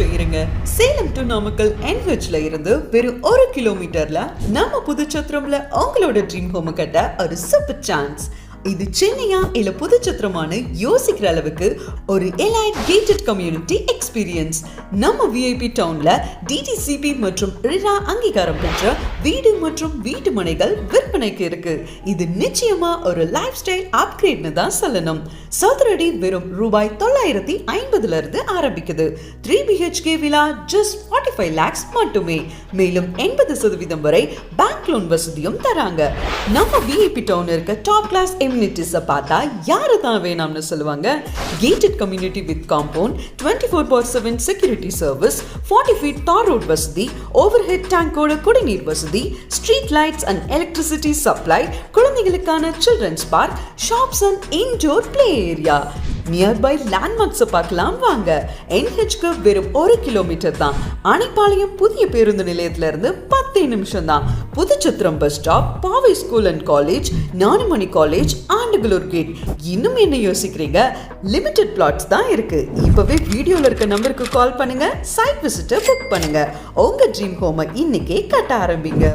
இருங்க. சேலம் டு நாமக்கல் என்ஹெச்ல இருந்து வெறும் ஒரு கிலோமீட்டர்ல நம்ம புதுச்சத்திரம்ல உங்களோட ட்ரீம் ஹோம் கட்ட ஒரு சூப்பர் சான்ஸ் இது சென்னையா இல்ல புதுச்சத்திரமானு யோசிக்கிற அளவுக்கு ஒரு எலைட் கேட்டட் கம்யூனிட்டி எக்ஸ்பீரியன்ஸ் நம்ம விஐபி டவுன்ல டிடிசிபி மற்றும் ரிரா அங்கீகாரம் பெற்ற வீடு மற்றும் வீட்டு மனைகள் விற்பனைக்கு இருக்கு. இது நிச்சயமா ஒரு லைஃப் ஸ்டைல் அப்கிரேட்னு தான் சொல்லணும். சதுரடி வெறும் ரூபாய் தொள்ளாயிரத்தி ஐம்பதுல இருந்து ஆரம்பிக்குது. Three BHK villa just forty five lakhs மட்டுமே. மேலும் எண்பது சதவீதம் வரை பேங்க் லோன் வசதியும் தராங்க. நம்ம விஐபி டவுன் இருக்க டாப் கிளாஸ் எம்யூனிட்டிஸை பார்த்தா யாரு தான் வேணாம்னு சொல்லுவாங்க. Gated community with compound twenty four by seven security service forty feet tar road வசதி ஓவர் ஹெட் டேங்கோட குடிநீர் வசதி street lights and electricity supply குழந்தைகளுக்கான children's park shops and indoor play area nearby லேண்ட்மார்க்ஸை பார்க்கலாம் வாங்க. என்ஹெச்க்கு வெறும் ஒரு கிலோமீட்டர் தான். அணைப்பாளையம் புதிய பேருந்து நிலையத்துல இருந்து பத்தே நிமிஷம் தான். Puduchatram bus stop Paavai school and college Gnanamani college Andugalur gate இன்னும் என்ன யோசிக்கிறீங்க? லிமிடெட் பிளாட்ஸ் தான் இருக்கு. இப்பவே வீடியோல இருக்க நம்பருக்கு கால் பண்ணுங்க. சைட் விசிட்டை புக் பண்ணுங்க. உங்க ட்ரீம் ஹோமை இன்னைக்கே கட்ட ஆரம்பிங்க.